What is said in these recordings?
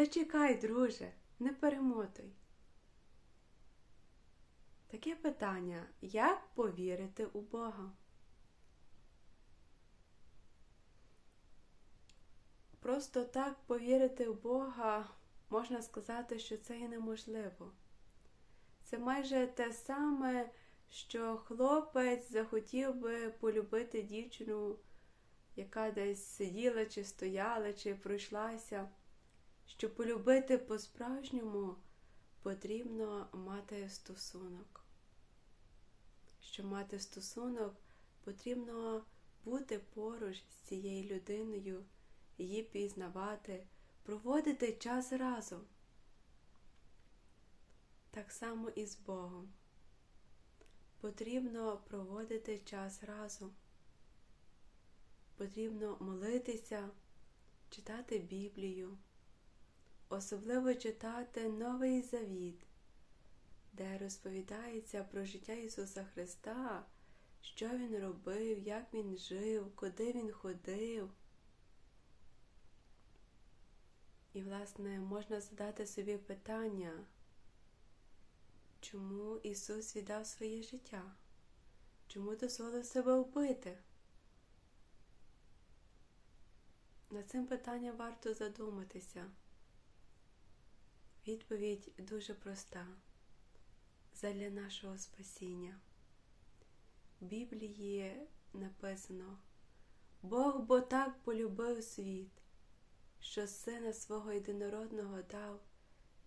Зачекай, друже, не перемотуй. Таке питання, як повірити у Бога? Просто так повірити в Бога можна сказати, що це і неможливо. Це майже те саме, що хлопець захотів би полюбити дівчину, яка десь сиділа, чи стояла, чи пройшлася. Щоб полюбити по-справжньому, потрібно мати стосунок. Щоб мати стосунок, потрібно бути поруч з цією людиною, її пізнавати, проводити час разом. Так само і з Богом. Потрібно проводити час разом. Потрібно молитися, читати Біблію, особливо читати Новий Завіт, де розповідається про життя Ісуса Христа, що Він робив, як Він жив, куди Він ходив. І, власне, можна задати собі питання, чому Ісус віддав своє життя? Чому дозволив себе вбити? Над цим питанням варто задуматися. Відповідь дуже проста задля нашого спасіння. В Біблії написано Бог бо так полюбив світ, що сина свого єдинородного дав,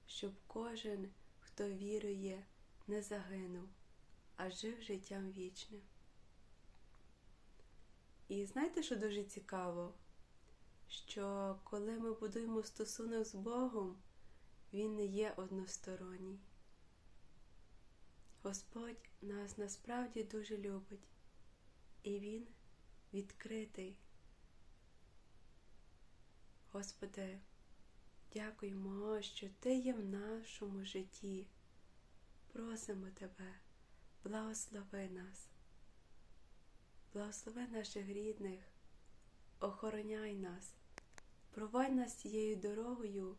щоб кожен, хто вірує, не загинув, а жив життям вічним. І знаєте, що дуже цікаво? Що коли ми будуємо стосунок з Богом, Він не є односторонній. Господь нас насправді дуже любить, і Він відкритий. Господи, дякуємо, що Ти є в нашому житті. Просимо Тебе, благослови нас, благослови наших рідних, охороняй нас, провадь нас цією дорогою,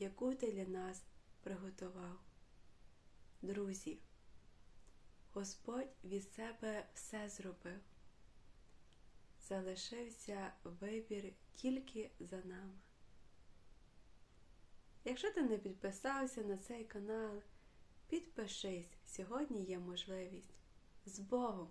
яку Ти для нас приготував. Друзі, Господь від себе все зробив. Залишився вибір тільки за нами. Якщо ти не підписався на цей канал, підпишись, сьогодні є можливість. З Богом!